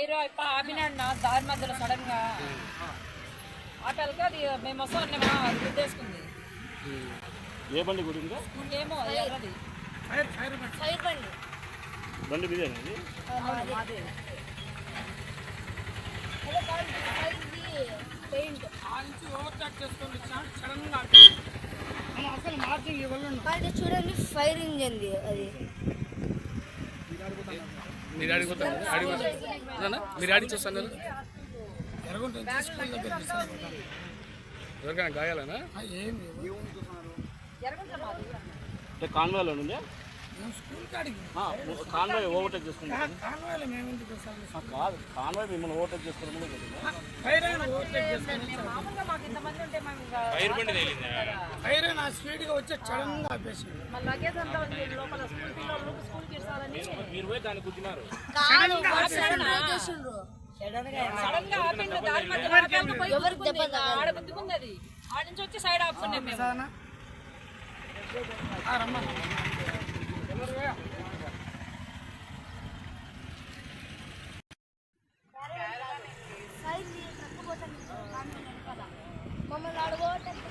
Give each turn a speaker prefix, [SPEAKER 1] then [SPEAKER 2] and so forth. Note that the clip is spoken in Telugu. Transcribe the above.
[SPEAKER 1] అయిపో ఆపినాడు దారి మధ్యలో సడన్గా ఆటలకి అది మేము వస్తామన్నా అది గుద్దేసుకుంది
[SPEAKER 2] ఏ బండి గురిందా
[SPEAKER 1] ఏమో ఎర్రది
[SPEAKER 3] ఫైర్ బండి.
[SPEAKER 2] బండి.
[SPEAKER 3] పెయింట్. కాదు చూడండి ఫైర్ ఇంజన్ అది.
[SPEAKER 4] మీరు ఆడికి పోతారు? ఆడికి పోతారు? మీరు ఆడికి చూస్తాను ఎవరికైనా గాయాలనా?
[SPEAKER 2] అంటే కాన్వాయ్లో ఉంది కాన్వాయ్ ఓవర్టేక్ చేసుకుంటా కాదు. కాన్వాయ్ మిమ్మల్ని ఓవర్టేక్ చేసుకుని ముందు
[SPEAKER 1] ఫైర్ బండి తగిలింది?
[SPEAKER 5] ఫైర్ నా స్పీడ్గా వచ్చి
[SPEAKER 1] సడన్గా
[SPEAKER 2] మీరు పోయి దాన్ని గుద్దినారు.
[SPEAKER 1] సైజ్ తక్కువ పోతాను మమ్మల్ని
[SPEAKER 5] అడగొట్టండి